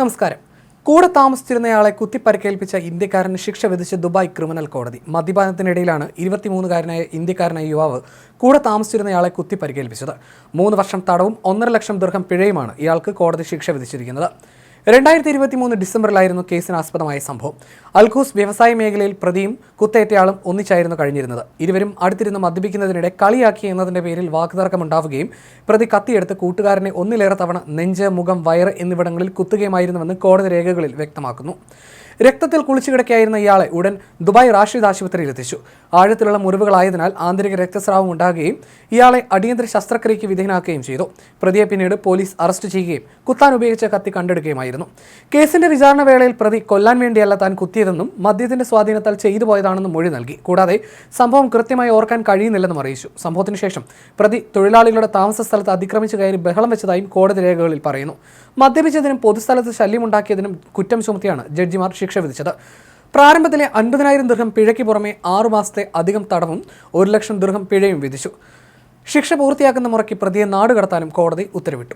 നമസ്കാരം. കൂടെ താമസിച്ചിരുന്നയാളെ കുത്തിപ്പരിക്കേൽപ്പിച്ച ഇന്ത്യക്കാരന് ശിക്ഷ വിധിച്ച ദുബായ് ക്രിമിനൽ കോടതി. മദ്യപാനത്തിനിടയിലാണ് ഇരുപത്തിമൂന്നുകാരനായ ഇന്ത്യക്കാരനായ യുവാവ് കൂടെ താമസിച്ചിരുന്നയാളെ കുത്തിപ്പരിക്കേൽപ്പിച്ചത്. മൂന്ന് വർഷം തടവും ഒന്നര ലക്ഷം ദീർഘം പിഴയുമാണ് ഇയാൾക്ക് കോടതി ശിക്ഷ വിധിച്ചിരിക്കുന്നത്. രണ്ടായിരത്തി ഇരുപത്തി മൂന്ന് ഡിസംബറിലായിരുന്നു കേസിന് ആസ്പദമായ സംഭവം. അൽഖൂസ് വ്യവസായ മേഖലയിൽ പ്രതിയും കുത്തേറ്റയാളും ഒന്നിച്ചായിരുന്നു കഴിഞ്ഞിരുന്നത്. ഇരുവരും അടുത്തിരുന്ന് മദ്യപിക്കുന്നതിനിടെ കളിയാക്കി എന്നതിന്റെ പേരിൽ വാക്കുതർക്കമുണ്ടാവുകയും പ്രതി കത്തിയെടുത്ത് കൂട്ടുകാരനെ ഒന്നിലേറെ തവണ നെഞ്ച് മുഖം വയറ് എന്നിവിടങ്ങളിൽ കുത്തുകയുമായിരുന്നുവെന്ന് കോടതി രേഖകളിൽ വ്യക്തമാക്കുന്നു. രക്തത്തിൽ കുളിച്ചു ഇയാളെ ഉടൻ ദുബായ് റാഷിദ് ആശുപത്രിയിൽ എത്തിച്ചു. ആഴത്തിലുള്ള മുറിവുകളായതിനാൽ ആന്തരിക രക്തസ്രാവം ഉണ്ടാകുകയും ഇയാളെ അടിയന്തര ശസ്ത്രക്രിയയ്ക്ക് വിധേയനാക്കുകയും ചെയ്തു. പ്രതിയെ പിന്നീട് പോലീസ് അറസ്റ്റ് ചെയ്യുകയും കുത്താൻ ഉപയോഗിച്ച കത്തി കണ്ടെടുക്കുകയുമായിരുന്നു കേസിന്റെ വിചാരണ വേളയിൽ പ്രതി കൊല്ലാൻ വേണ്ടിയല്ല താൻ കുത്തിയതെന്നും മദ്യത്തിന്റെ സ്വാധീനത്താൽ ചെയ്തു പോയതാണെന്നും മൊഴി നൽകി. കൂടാതെ സംഭവം കൃത്യമായി ഓർക്കാൻ കഴിയുന്നില്ലെന്നും അറിയിച്ചു. സംഭവത്തിന് ശേഷം പ്രതി തൊഴിലാളികളുടെ താമസ സ്ഥലത്ത് അതിക്രമിച്ചു കയറി ബഹളം വെച്ചതായും കോടതി രേഖകളിൽ പറയുന്നു. മദ്യപിച്ചതിനും പൊതുസ്ഥലത്ത് ശല്യമുണ്ടാക്കിയതിനും കുറ്റം ചുമത്തിയാണ് ജഡ്ജിമാർ ശിക്ഷ വിധിച്ചത്. പ്രാരംഭത്തിലെ അൻപതിനായിരം ദീർഘം പിഴയ്ക്ക് പുറമെ ആറുമാസത്തെ അധികം തടവും ഒരു ലക്ഷം ദീർഘം പിഴയും വിധിച്ചു. ശിക്ഷ പൂർത്തിയാക്കുന്ന മുറയ്ക്ക് പ്രതിയെ നാടുകടത്താനും കോടതി ഉത്തരവിട്ടു.